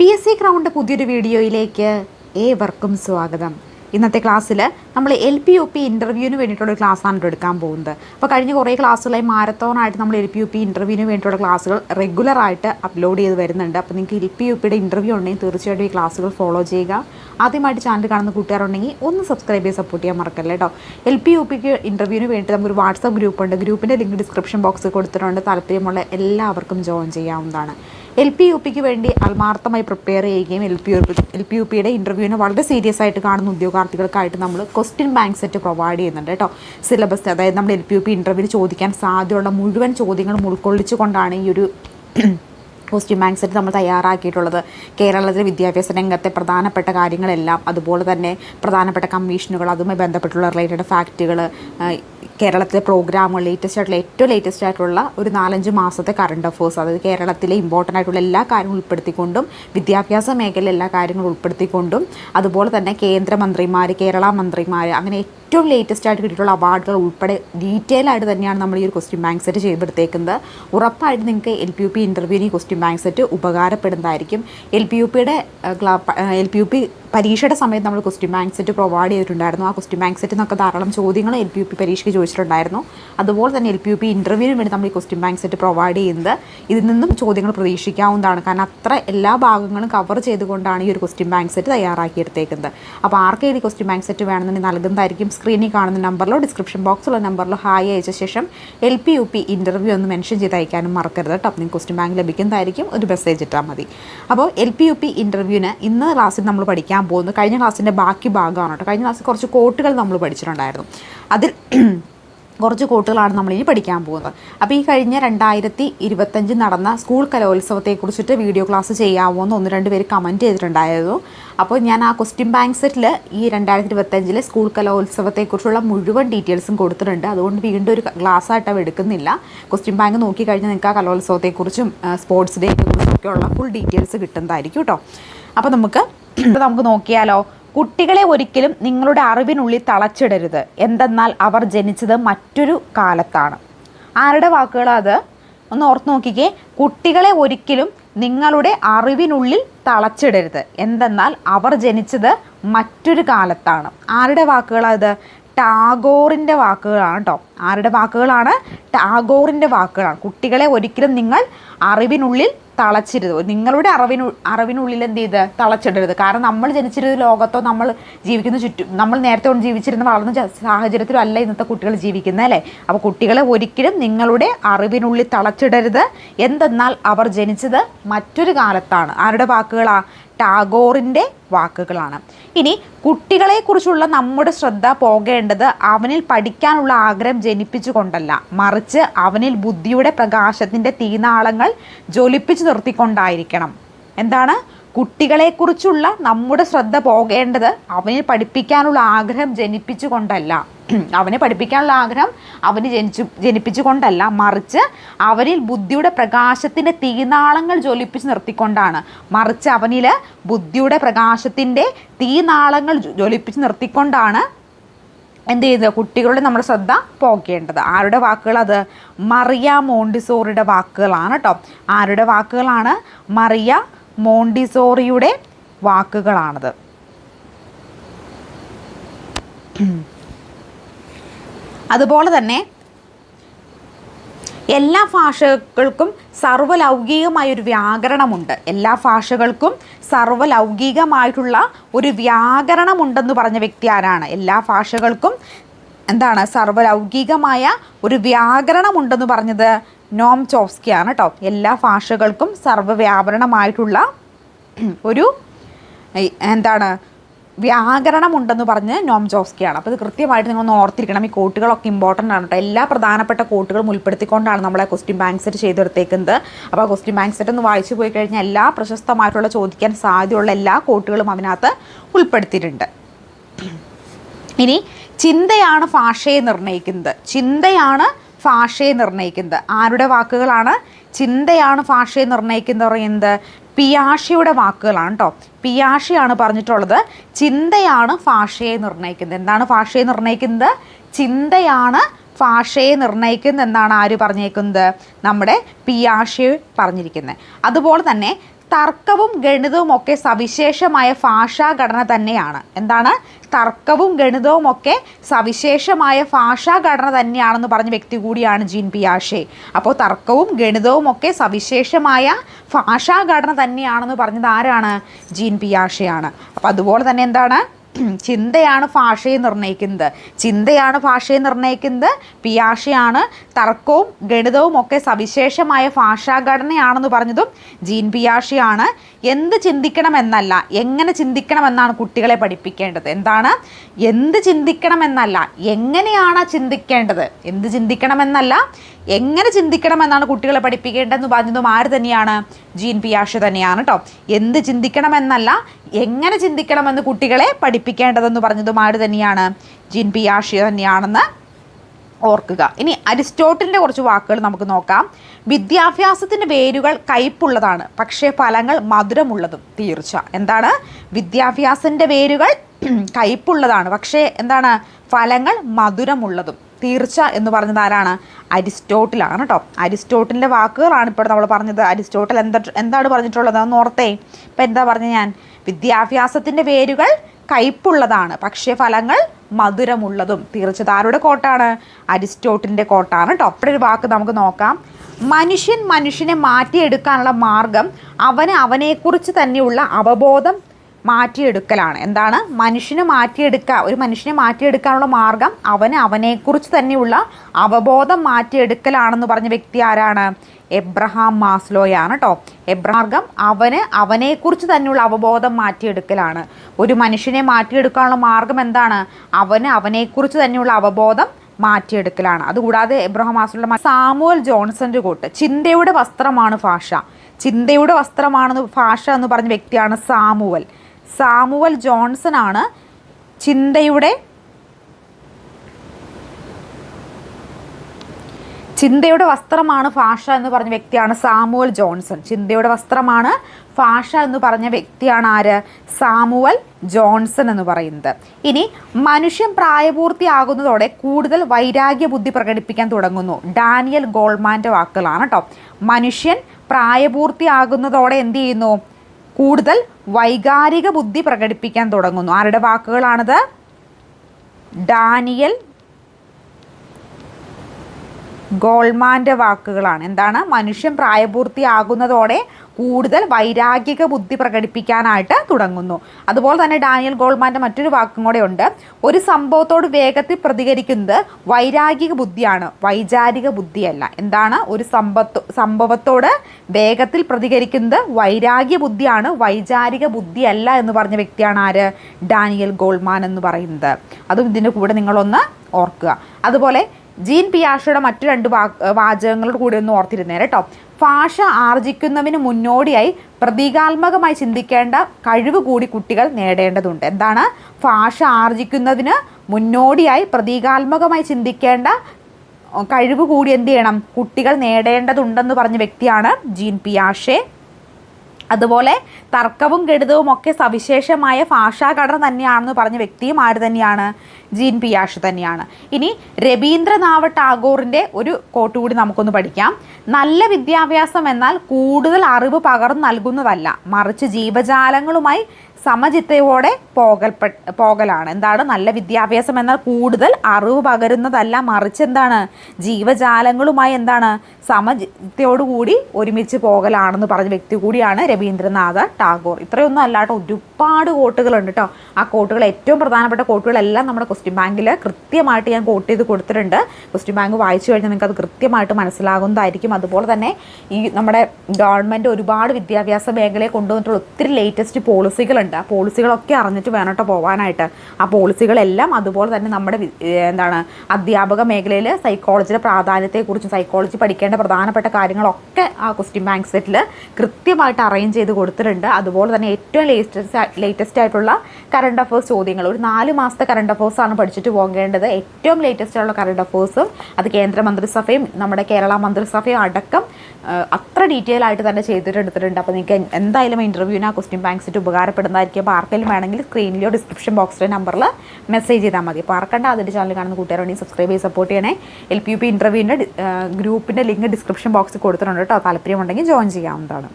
P S C crowned പുതിയൊരു വീഡിയോയിലേക്ക് ഏവർക്കും സ്വാഗതം. ഇന്നത്തെ ക്ലാസ്സിൽ നമ്മൾ എൽ പി യു പി ഇന്റർവ്യൂവിന് വേണ്ടിയിട്ടുള്ള ക്ലാസ്സാണ് എടുക്കാൻ പോകുന്നത്. അപ്പോൾ കഴിഞ്ഞ കുറേ ക്ലാസ്സുകളായി മാരത്തോണായിട്ട് നമ്മൾ എൽ പി യു പി ഇന്റർവ്യൂവിന് വേണ്ടിയിട്ടുള്ള ക്ലാസ്സുകൾ റെഗുലറായിട്ട് അപ്ലോഡ് ചെയ്ത് വരുന്നുണ്ട്. അപ്പോൾ നിങ്ങൾക്ക് എൽ പി യു പിയുടെ ഇന്റർവ്യൂ ഉണ്ടെങ്കിൽ തീർച്ചയായിട്ടും ഈ ക്ലാസ്സുകൾ ഫോളോ ചെയ്യുക. ആദ്യമായിട്ട് ചാനൽ കാണുന്ന കൂട്ടുകാരുണ്ടെങ്കിൽ ഒന്ന് സബ്സ്ക്രൈബ് ചെയ്ത് സപ്പോർട്ട് ചെയ്യാൻ മറക്കല്ല കേട്ടോ എൽ പി യു പിക്ക് ഇന്റർവ്യൂവിന് വേണ്ടി നമുക്കൊരു വാട്സപ്പ് ഗ്രൂപ്പ് ഉണ്ട്. ഗ്രൂപ്പിന്റെ ലിങ്ക് ഡിസ്ക്രിപ്ഷൻ ബോക്സിൽ കൊടുത്തിട്ടുണ്ട്. താല്പര്യമുള്ള എല്ലാവർക്കും ജോയിൻ ചെയ്യാവുന്നതാണ്. എൽ പി യു പിക്ക് വേണ്ടി ആത്മാർത്ഥമായി പ്രിപ്പയർ ചെയ്യുകയും L P U L P U പിയുടെ ഇന്റർവ്യൂവിനെ വളരെ സീരിയസ് ആയിട്ട് കാണുന്ന ഉദ്യോഗാർത്ഥികൾക്കായിട്ട് നമ്മൾ ക്വസ്റ്റ്യൻ ബാങ്ക് സെറ്റ് പ്രൊവൈഡ് ചെയ്യുന്നുണ്ട് കേട്ടോ. സിലബസ് അതായത് നമ്മൾ എൽ പി യു പി ഇന്റർവ്യൂവിന് ചോദിക്കാൻ സാധ്യതയുള്ള മുഴുവൻ ചോദ്യങ്ങളും ഉൾക്കൊള്ളിച്ചുകൊണ്ടാണ് ഈ ഒരു ക്വസ്റ്റ്യൻ ബാങ്ക് സെറ്റ് നമ്മൾ തയ്യാറാക്കിയിട്ടുള്ളത്. കേരളത്തിലെ വിദ്യാഭ്യാസ രംഗത്തെ പ്രധാനപ്പെട്ട കാര്യങ്ങളെല്ലാം അതുപോലെ തന്നെ പ്രധാനപ്പെട്ട കമ്മീഷനുകൾ അതുമായി ബന്ധപ്പെട്ടുള്ള റിലേറ്റഡ് ഫാക്റ്റുകൾ കേരളത്തിലെ പ്രോഗ്രാമുകൾ ലേറ്റസ്റ്റ് ആയിട്ടുള്ള ഏറ്റവും ലേറ്റസ്റ്റ് ആയിട്ടുള്ള ഒരു നാലഞ്ച് മാസത്തെ കറണ്ട് അഫേഴ്സ് അതായത് കേരളത്തിലെ ഇമ്പോർട്ടന്റ് ആയിട്ടുള്ള എല്ലാ കാര്യങ്ങളും ഉൾപ്പെടുത്തിക്കൊണ്ടും വിദ്യാഭ്യാസ മേഖലയിലെ എല്ലാ കാര്യങ്ങളും ഉൾപ്പെടുത്തിക്കൊണ്ടും അതുപോലെ തന്നെ കേന്ദ്രമന്ത്രിമാർ കേരള മന്ത്രിമാർ അങ്ങനെ ഏറ്റവും ലേറ്റസ്റ്റ് ആയിട്ട് കിട്ടിയിട്ടുള്ള അവാർഡുകൾ ഉൾപ്പെടെ ഡീറ്റെയിൽ ആയിട്ട് തന്നെയാണ് നമ്മൾ ഈ ഒരു ക്വസ്റ്റ്യൻ ബാങ്ക് സെറ്റ് ചെയ്തെടുത്തേക്കുന്നത്. ഉറപ്പായിട്ട് നിങ്ങൾക്ക് എൽ പി യു പി ഇന്റർവ്യൂവിന് ഈ ക്വസ്റ്റ്യൻ ബാങ്ക് സെറ്റ് ഉപകാരപ്പെടുന്നതായിരിക്കും. എൽ പി യു പിയുടെ എൽ പി യു പി പരീക്ഷയുടെ സമയത്ത് നമ്മൾ ക്വസ്റ്റ്യൻ ബാങ്ക് സെറ്റ് പ്രൊവൈഡ് ചെയ്തിട്ടുണ്ടായിരുന്നു. ആ ക്വസ്റ്റ്യൻ ബാങ്ക് സെറ്റ് നിന്നൊക്കെ ധാരാളം ചോദ്യങ്ങൾ എൽ പി യു പി പരീക്ഷയ്ക്ക് ചോദിച്ചിട്ടുണ്ടായിരുന്നു. അതുപോലെ തന്നെ എൽ പി യു പി ഇന്റർവ്യൂവിന് വേണ്ടി നമ്മൾ ഈ ക്വസ്റ്റ്യൻ ബാങ്ക് സെറ്റ് പ്രൊവൈഡ് ചെയ്യുന്നത് ഇതിൽ നിന്നും ചോദ്യങ്ങൾ പ്രതീക്ഷിക്കാവുന്നതാണ്. കാരണം അത്ര എല്ലാ ഭാഗങ്ങളും കവർ ചെയ്തുകൊണ്ടാണ് ഈ ഒരു ക്വസ്റ്റ്യൻ ബാങ്ക് സെറ്റ് തയ്യാറാക്കിയെടുത്തേക്കുന്നത്. അപ്പോൾ ആർക്കെങ്കിലും ക്വസ്റ്റ്യൻ ബാങ്ക് സെറ്റ് വേണമെന്നുണ്ടെങ്കിൽ നൽകുന്നതായിരിക്കും. സ്ക്രീനിൽ കാണുന്ന നമ്പറിലോ ഡിസ്ക്രിപ്ഷൻ ബോക്സിലുള്ള നമ്പറിലോ ഹായ് അയച്ച ശേഷം L P U P interview ഒന്ന് മെൻഷൻ ചെയ്ത് അയക്കാനും മറക്കരുത് കേട്ടോ. നിങ്ങൾക്ക് ക്വസ്റ്റ്യൻ ബാങ്ക് ലഭിക്കുന്നതായിരിക്കും. ഒരു മെസ്സേജ് ഇട്ടാൽ മതി. അപ്പോൾ എൽ പി യു പി ഇന്റർവ്യൂവിന് ഇന്ന് ക്ലാസ്സിൽ നമ്മൾ പഠിക്കാൻ പോകുന്നത് കഴിഞ്ഞ ക്ലാസ്സിന്റെ ബാക്കി ഭാഗമാണ് കേട്ടോ. കഴിഞ്ഞ ക്ലാസ്സിൽ കുറച്ച് കോട്ടുകൾ നമ്മൾ പഠിച്ചിട്ടുണ്ടായിരുന്നു. അതിൽ കുറച്ച് കോട്ടുകളാണ് നമ്മൾ ഇനി പഠിക്കാൻ പോകുന്നത്. അപ്പോൾ ഈ കഴിഞ്ഞ രണ്ടായിരത്തി ഇരുപത്തഞ്ച് നടന്ന സ്കൂൾ കലോത്സവത്തെക്കുറിച്ചിട്ട് വീഡിയോ ക്ലാസ് ചെയ്യാമോ എന്ന് ഒന്ന് രണ്ട് പേര് കമന്റ് ചെയ്തിട്ടുണ്ടായിരുന്നു. അപ്പോൾ ഞാൻ ആ ക്വസ്റ്റ്യൻ ബാങ്ക് സെറ്റിൽ ഈ രണ്ടായിരത്തി ഇരുപത്തഞ്ചിലെ സ്കൂൾ കലോത്സവത്തെക്കുറിച്ചുള്ള മുഴുവൻ ഡീറ്റെയിൽസും കൊടുത്തിട്ടുണ്ട്. അതുകൊണ്ട് വീണ്ടും ഒരു ക്ലാസ് ആയിട്ട് അവ എടുക്കുന്നില്ല. ക്വസ്റ്റ്യൻ ബാങ്ക് നോക്കി കഴിഞ്ഞാൽ നിങ്ങൾക്ക് ആ കലോത്സവത്തെക്കുറിച്ചും സ്പോർട്സ് ഡേയെക്കുറിച്ചും കുറിച്ചൊക്കെയുള്ള ഫുൾ ഡീറ്റെയിൽസ് കിട്ടുന്നതായിരിക്കും കേട്ടോ അപ്പോൾ നമുക്ക് നമുക്ക് നോക്കിയാലോ? കുട്ടികളെ ഒരിക്കലും നിങ്ങളുടെ അറിവിനുള്ളിൽ തളച്ചിടരുത്. എന്തെന്നാൽ അവർ ജനിച്ചത് മറ്റൊരു കാലത്താണ്. ആരുടെ വാക്കുകളാ അത്? ഒന്ന് ഓർത്ത് നോക്കിക്കേ. കുട്ടികളെ ഒരിക്കലും നിങ്ങളുടെ അറിവിനുള്ളിൽ തളച്ചിടരുത്. എന്തെന്നാൽ അവർ ജനിച്ചത് മറ്റൊരു കാലത്താണ്. ആരുടെ വാക്കുകളാ ഇത് ടാഗോറിന്റെ വാക്കുകളാണ് കേട്ടോ ആരുടെ വാക്കുകളാണ്? ടാഗോറിന്റെ വാക്കുകളാണ്. കുട്ടികളെ ഒരിക്കലും നിങ്ങൾ അറിവിനുള്ളിൽ തളച്ചിരുത്. നിങ്ങളുടെ അറിവിനു അറിവിനുള്ളിൽ എന്ത് ചെയ്ത്? തളച്ചിടരുത്. കാരണം നമ്മൾ ജനിച്ചിരുന്ന ലോകത്തോ നമ്മൾ ജീവിക്കുന്ന ചുറ്റും നമ്മൾ നേരത്തെ കൊണ്ട് ജീവിച്ചിരുന്ന വളർന്ന സാഹചര്യത്തിലും അല്ല ഇന്നത്തെ കുട്ടികൾ ജീവിക്കുന്നത് അല്ലേ? അപ്പോൾ കുട്ടികളെ ഒരിക്കലും നിങ്ങളുടെ അറിവിനുള്ളിൽ തളച്ചിടരുത്. എന്തെന്നാൽ അവർ ജനിച്ചത് മറ്റൊരു കാലത്താണ്. ആരുടെ വാക്കുകളാ? ടാഗോറിന്റെ വാക്കുകളാണ്. ഇനി കുട്ടികളെക്കുറിച്ചുള്ള നമ്മുടെ ശ്രദ്ധ പോകേണ്ടത് അവനിൽ പഠിക്കാനുള്ള ആഗ്രഹം ജനിപ്പിച്ചുകൊണ്ടല്ല. മറിച്ച് അവനിൽ ബുദ്ധിയുടെ പ്രകാശത്തിന്റെ തീനാളങ്ങൾ ജ്വലിപ്പിച്ചു നിർത്തിക്കൊണ്ടായിരിക്കണം. എന്താണ്? കുട്ടികളെക്കുറിച്ചുള്ള നമ്മുടെ ശ്രദ്ധ പോകേണ്ടത് അവനിൽ പഠിപ്പിക്കാനുള്ള ആഗ്രഹം ജനിപ്പിച്ചുകൊണ്ടല്ല. അവനെ പഠിപ്പിക്കാനുള്ള ആഗ്രഹം അവന് ജനിച്ചു ജനിപ്പിച്ചുകൊണ്ടല്ല മറിച്ച് അവനിൽ ബുദ്ധിയുടെ പ്രകാശത്തിന്റെ തീനാളങ്ങൾ ജ്വലിപ്പിച്ച് നിർത്തിക്കൊണ്ടാണ്. മറിച്ച് അവനിൽ ബുദ്ധിയുടെ പ്രകാശത്തിന്റെ തീനാളങ്ങൾ ജ്വലിപ്പിച്ച് നിർത്തിക്കൊണ്ടാണ് എന്ത് ചെയ്യുന്നത് കുട്ടികളുടെ നമ്മുടെ ശ്രദ്ധ പോകേണ്ടത്. ആരുടെ വാക്കുകൾ അത് മറിയ മോണ്ടിസോറിയുടെ വാക്കുകളാണ് കേട്ടോ ആരുടെ വാക്കുകളാണ്? മറിയ മോണ്ടിസോറിയുടെ വാക്കുകളാണത്. അതുപോലെ തന്നെ എല്ലാ ഭാഷകൾക്കും സർവലൗകികമായ ഒരു വ്യാകരണമുണ്ട്. എല്ലാ ഭാഷകൾക്കും സർവലൗകികമായിട്ടുള്ള ഒരു വ്യാകരണമുണ്ടെന്ന് പറഞ്ഞ വ്യക്തി ആരാണ്? എല്ലാ ഭാഷകൾക്കും എന്താണ്? സർവലൗകികമായ ഒരു വ്യാകരണമുണ്ടെന്ന് പറഞ്ഞത് നോം ചോസ്കിയാണ് കേട്ടോ എല്ലാ ഭാഷകൾക്കും സർവവ്യാപരണമായിട്ടുള്ള ഒരു എന്താണ് വ്യാകരണമുണ്ടെന്ന് പറഞ്ഞ് നോം ജോസ്കിയാണ്. അപ്പോൾ ഇത് കൃത്യമായിട്ട് നിങ്ങൾ ഒന്ന് ഓർത്തിരിക്കണം. ഈ കോട്ടുകളൊക്കെ ഇമ്പോർട്ടന്റ് ആണ് കേട്ടോ. എല്ലാ പ്രധാനപ്പെട്ട കോട്ടുകളും ഉൾപ്പെടുത്തിക്കൊണ്ടാണ് നമ്മളെ ക്വസ്റ്റ്യൻ ബാങ്ക് സെറ്റ് ചെയ്തെടുത്തേക്കുന്നത്. അപ്പോൾ ക്വസ്റ്റ്യൻ ബാങ്ക് സെറ്റ് ഒന്ന് വായിച്ചു പോയി കഴിഞ്ഞാൽ എല്ലാ പ്രശസ്തമായിട്ടുള്ള ചോദിക്കാൻ സാധ്യതയുള്ള എല്ലാ കോട്ടുകളും അതിനകത്ത് ഉൾപ്പെടുത്തിയിട്ടുണ്ട്. ഇനി ചിന്തയാണ് ഭാഷയെ നിർണയിക്കുന്നത്. ചിന്തയാണ് ഭാഷയെ നിർണയിക്കുന്നത്. ആരുടെ വാക്കുകളാണ്? ചിന്തയാണ് ഭാഷയെ നിർണയിക്കുന്നത് പറയുന്നത് പിയാഷിയുടെ വാക്കുകളാണ് കേട്ടോ പിയാഷിയാണ് പറഞ്ഞിട്ടുള്ളത് ചിന്തയാണ് ഭാഷയെ നിർണയിക്കുന്നത്. എന്താണ് ഭാഷയെ നിർണയിക്കുന്നത്? ചിന്തയാണ് ഭാഷയെ നിർണയിക്കുന്ന എന്നാണ് ആര് പറഞ്ഞേക്കുന്നത്? നമ്മുടെ പിയാഷെ പറഞ്ഞിരിക്കുന്നത് അതുപോലെ തന്നെ തർക്കവും ഗണിതവും ഒക്കെ സവിശേഷമായ ഭാഷാഘടന തന്നെയാണ്. എന്താണ്? തർക്കവും ഗണിതവും ഒക്കെ സവിശേഷമായ ഭാഷാഘടന തന്നെയാണെന്ന് പറഞ്ഞ വ്യക്തി കൂടിയാണ് ജീൻ പിയാഷെ അപ്പോൾ തർക്കവും ഗണിതവും ഒക്കെ സവിശേഷമായ ഭാഷാഘടന തന്നെയാണെന്ന് പറഞ്ഞത് ആരാണ്? ജീൻ പിയാഷെയാണ് അപ്പോൾ അതുപോലെ തന്നെ എന്താണ്? ചിന്തയാണ് ഭാഷയെ നിർണയിക്കുന്നത്. ചിന്തയാണ് ഭാഷയെ നിർണയിക്കുന്നത്. പിയാഷയാണ് തർക്കവും ഗണിതവും ഒക്കെ സവിശേഷമായ ഭാഷാഘടനയാണെന്ന് പറഞ്ഞതും ജീൻ പിയാഷയാണ്. എന്ത് ചിന്തിക്കണമെന്നല്ല എങ്ങനെ ചിന്തിക്കണമെന്നാണ് കുട്ടികളെ പഠിപ്പിക്കേണ്ടത്. എന്താണ്? എന്ത് ചിന്തിക്കണമെന്നല്ല എങ്ങനെയാണ് ചിന്തിക്കേണ്ടത്? എന്ത് ചിന്തിക്കണമെന്നല്ല എങ്ങനെ ചിന്തിക്കണം എന്നാണ് കുട്ടികളെ പഠിപ്പിക്കേണ്ടതെന്ന് പറഞ്ഞതും ആര് തന്നെയാണ്? ജീൻ പിയാഷ തന്നെയാണ് കേട്ടോ എന്ത് ചിന്തിക്കണം എന്നല്ല എങ്ങനെ ചിന്തിക്കണമെന്ന് കുട്ടികളെ പഠിപ്പിക്കേണ്ടതെന്ന് പറഞ്ഞതും ആര് തന്നെയാണ്? ജീൻ പിയാഷ തന്നെയാണെന്ന് ഓർക്കുക. ഇനി അരിസ്റ്റോട്ടിലിന്റെ കുറച്ച് വാക്കുകൾ നമുക്ക് നോക്കാം. വിദ്യാഭ്യാസത്തിന്റെ വേരുകൾ കയ്പുള്ളതാണ് പക്ഷേ ഫലങ്ങൾ മധുരമുള്ളതും തീർച്ച. എന്താണ്? വിദ്യാഭ്യാസത്തിന്റെ വേരുകൾ കയ്പുള്ളതാണ് പക്ഷേ എന്താണ്? ഫലങ്ങൾ മധുരമുള്ളതും. തീർച്ച എന്ന് പറഞ്ഞത് ആരാണ്? അരിസ്റ്റോട്ടിലാണ് കേട്ടോ. അരിസ്റ്റോട്ടിലിന്റെ വാക്കുകളാണ് ഇപ്പോൾ നമ്മൾ പറഞ്ഞത്. അരിസ്റ്റോട്ടിൽ എന്താ എന്താണ് പറഞ്ഞിട്ടുള്ളത്? അതൊന്ന് ഓർത്തേ. ഇപ്പം എന്താ പറഞ്ഞു ഞാൻ? വിദ്യാഭ്യാസത്തിന്റെ വേരുകൾ കയ്പുള്ളതാണ് പക്ഷേ ഫലങ്ങൾ മധുരമുള്ളതും. തീർച്ചതാരുടെ കോട്ടാണ്? അരിസ്റ്റോട്ടിന്റെ കോട്ടാണ് കേട്ടോ. അപ്പോഴൊരു വാക്ക് നമുക്ക് നോക്കാം. മനുഷ്യൻ മനുഷ്യനെ മാറ്റിയെടുക്കാനുള്ള മാർഗം അവന് അവനെക്കുറിച്ച് തന്നെയുള്ള അവബോധം മാറ്റിയെടുക്കലാണ്. എന്താണ്? മനുഷ്യനെ മാറ്റിയെടുക്കുക ഒരു മനുഷ്യനെ മാറ്റിയെടുക്കാനുള്ള മാർഗം അവന് അവനെക്കുറിച്ച് തന്നെയുള്ള അവബോധം മാറ്റിയെടുക്കലാണെന്ന് പറഞ്ഞ വ്യക്തി ആരാണ്? എബ്രഹാം മാസ്ലോയാണ് കേട്ടോ എബ്രഹാർഗം അവന് അവനെക്കുറിച്ച് തന്നെയുള്ള അവബോധം മാറ്റിയെടുക്കലാണ്. ഒരു മനുഷ്യനെ മാറ്റിയെടുക്കാനുള്ള മാർഗം എന്താണ്? അവന് അവനെക്കുറിച്ച് തന്നെയുള്ള അവബോധം മാറ്റിയെടുക്കലാണ്. അതുകൂടാതെ എബ്രഹാം മാസ്ലോയുടെ സാമുവൽ ജോൺസന്റെ കൂട്ട്. ചിന്തയുടെ വസ്ത്രമാണ് ഭാഷ ചിന്തയുടെ വസ്ത്രമാണെന്ന് ഭാഷ എന്ന് പറഞ്ഞ വ്യക്തിയാണ് സാമുവൽ. സാമുവൽ ജോൺസൺ ആണ് ചിന്തയുടെ ചിന്തയുടെ വസ്ത്രമാണ് ഫാഷ എന്ന് പറഞ്ഞ വ്യക്തിയാണ് സാമുവൽ ജോൺസൺ. ചിന്തയുടെ വസ്ത്രമാണ് ഫാഷ എന്ന് പറഞ്ഞ വ്യക്തിയാണ് ആര്? സാമുവൽ ജോൺസൺ എന്ന് പറയുന്നത്. ഇനി മനുഷ്യൻ പ്രായപൂർത്തിയാകുന്നതോടെ കൂടുതൽ വൈരാഗ്യ ബുദ്ധി പ്രകടിപ്പിക്കാൻ തുടങ്ങുന്നു. ഡാനിയൽ ഗോൾമാന്റെ വാക്കുകളാണ് കേട്ടോ മനുഷ്യൻ പ്രായപൂർത്തിയാകുന്നതോടെ എന്ത് ചെയ്യുന്നു? കൂടുതൽ വൈകാരിക ബുദ്ധി പ്രകടിപ്പിക്കാൻ തുടങ്ങുന്നു. ആരുടെ വാക്കുകളാണിത്? ഡാനിയൽ ഗോൾമാന്റെ വാക്കുകളാണ്. എന്താണ്? മനുഷ്യൻ പ്രായപൂർത്തിയാകുന്നതോടെ കൂടുതൽ വൈരാഗിക ബുദ്ധി പ്രകടിപ്പിക്കാനായിട്ട് തുടങ്ങുന്നു. അതുപോലെ തന്നെ ഡാനിയൽ ഗോൾമാന്റെ മറ്റൊരു വാക്കും കൂടെ ഉണ്ട്. ഒരു സംഭവത്തോട് വേഗത്തിൽ പ്രതികരിക്കുന്നത് വൈരാഗിക ബുദ്ധിയാണ്. വൈചാരിക ബുദ്ധിയല്ല. എന്താണ്? ഒരു സമ്പത്ത് സംഭവത്തോട് വേഗത്തിൽ പ്രതികരിക്കുന്നത് വൈരാഗ്യ ബുദ്ധിയാണ്. വൈചാരിക ബുദ്ധിയല്ല എന്ന് പറഞ്ഞ വ്യക്തിയാണ് ആര്? ഡാനിയൽ ഗോൾമാൻ എന്ന് പറയുന്നത്. അതും ഇതിന്റെ കൂടെ നിങ്ങളൊന്ന് ഓർക്കുക. അതുപോലെ ജീൻ പിയാഷയുടെ മറ്റു രണ്ട് വാ വാചകങ്ങളുടെ കൂടെ ഒന്ന് ഓർത്തിരുന്നേ കേട്ടോ ഭാഷ ആർജിക്കുന്നതിന് മുന്നോടിയായി പ്രതീകാത്മകമായി ചിന്തിക്കേണ്ട കഴിവ് കൂടി കുട്ടികൾ നേടേണ്ടതുണ്ട്. എന്താണ്? ഭാഷ ആർജിക്കുന്നതിന് മുന്നോടിയായി പ്രതീകാത്മകമായി ചിന്തിക്കേണ്ട കഴിവ് കൂടി എന്ത് ചെയ്യണം? കുട്ടികൾ നേടേണ്ടതുണ്ടെന്ന് പറഞ്ഞ വ്യക്തിയാണ് ജീൻ പിയാഷെ അതുപോലെ തർക്കവും ഗണിതവും ഒക്കെ സവിശേഷമായ ഭാഷാഘടന തന്നെയാണെന്ന് പറഞ്ഞ വ്യക്തിയും ആര് തന്നെയാണ്? ജീൻ പിയാഷ് തന്നെയാണ്. ഇനി രവീന്ദ്രനാഥ ടാഗോറിന്റെ ഒരു കോട്ട് കൂടി നമുക്കൊന്ന് പഠിക്കാം. നല്ല വിദ്യാഭ്യാസം എന്നാൽ കൂടുതൽ അറിവ് പകർന്നു നൽകുന്നതല്ല. മറിച്ച് ജീവജാലങ്ങളുമായി സമചിത്തയോടെ പോകൽ പോകലാണ്. എന്താണ്? നല്ല വിദ്യാഭ്യാസം എന്നാൽ കൂടുതൽ അറിവ് പകരുന്നതല്ല. മറിച്ച് എന്താണ്? ജീവജാലങ്ങളുമായി എന്താണ്? സമചിത്തയോടുകൂടി ഒരുമിച്ച് പോകലാണെന്ന് പറഞ്ഞ വ്യക്തി കൂടിയാണ് രവീന്ദ്രനാഥ ടാഗോർ. ഇത്രയൊന്നും അല്ലാട്ടോ ഒരുപാട് കോട്ടുകളുണ്ട് കേട്ടോ ആ കോട്ടുകൾ ഏറ്റവും പ്രധാനപ്പെട്ട കോട്ടുകളെല്ലാം നമ്മുടെ ക്വസ്റ്റ്യൻ ബാങ്കിൽ കൃത്യമായിട്ട് ഞാൻ കോട്ട് ചെയ്ത് കൊടുത്തിട്ടുണ്ട്. ക്വസ്റ്റ്യൻ ബാങ്ക് വായിച്ചു കഴിഞ്ഞാൽ നിങ്ങൾക്ക് അത് കൃത്യമായിട്ട് മനസ്സിലാകുന്നതായിരിക്കും. അതുപോലെ തന്നെ ഈ നമ്മുടെ ഗവൺമെന്റ് ഒരുപാട് വിദ്യാഭ്യാസ മേഖലയെ കൊണ്ടുവന്നിട്ടുള്ള ഒത്തിരി ലേറ്റസ്റ്റ് പോളിസികളുണ്ട് ആ പോളിസികളൊക്കെ അറിഞ്ഞിട്ട് വേണം കേട്ടോ പോകാനായിട്ട് ആ പോളിസികളെല്ലാം അതുപോലെ തന്നെ നമ്മുടെ എന്താണ് അധ്യാപക മേഖലയിൽ സൈക്കോളജിയുടെ പ്രാധാന്യത്തെക്കുറിച്ചും സൈക്കോളജി പഠിക്കേണ്ട പ്രധാനപ്പെട്ട കാര്യങ്ങളൊക്കെ ആ ക്വസ്റ്റ്യൻ ബാങ്ക് സെറ്റിൽ കൃത്യമായിട്ട് അറേഞ്ച് ചെയ്ത് കൊടുത്തിട്ടുണ്ട്. അതുപോലെ തന്നെ ഏറ്റവും ലേറ്റസ്റ്റ് ലേറ്റസ്റ്റ് ആയിട്ടുള്ള കറണ്ട് അഫേഴ്സ് ചോദ്യങ്ങൾ. ഒരു നാല് മാസത്തെ കറണ്ട് അഫേഴ്സാണ് പഠിച്ചിട്ട് പോകേണ്ടത്. ഏറ്റവും ലേറ്റസ്റ്റ് ആയിട്ടുള്ള കറണ്ട് അഫേഴ്സും അത് കേന്ദ്ര മന്ത്രിസഭയും നമ്മുടെ കേരള മന്ത്രിസഭയും അടക്കം അത്ര ഡീറ്റെയിൽ ആയിട്ട് തന്നെ ചെയ്തിട്ടെടുത്തിട്ടുണ്ട്. അപ്പോൾ നിങ്ങൾക്ക് എന്തായാലും ഇന്റർവ്യൂവിന് ആ ക്വസ്റ്റ്യൻ ബാങ്ക് ഉപകാരപ്പെടുന്നതായിരിക്കും. ഉപകാരപ്പെടുന്ന അപ്പോൾ ആർക്കെങ്കിലും വേണമെങ്കിൽ സ്ക്രീനിലോ ഡിസ്ക്രിപ്ഷൻ ബോക്സിലെ നമ്പറിൽ മെസ്സേജ് ചെയ്താൽ മതി. അപ്പോൾ ആർക്കണ്ട അതിന്റെ ചാനൽ കാണുന്ന കൂട്ടുകാർ സബ്സ്ക്രൈബ് ചെയ്ത് സപ്പോർട്ട് ചെയ്യണേ. എൽ പി യു പി ഇന്റർവ്യൂവിന്റെ ഗ്രൂപ്പിന്റെ ലിങ്ക് ഡിസ്ക്രിപ്ഷൻ ബോക്സിൽ കൊടുത്തിട്ടുണ്ട് കേട്ടോ. താല്പര്യമുണ്ടെങ്കിൽ ജോയിൻ ചെയ്യാവുന്നതാണ്.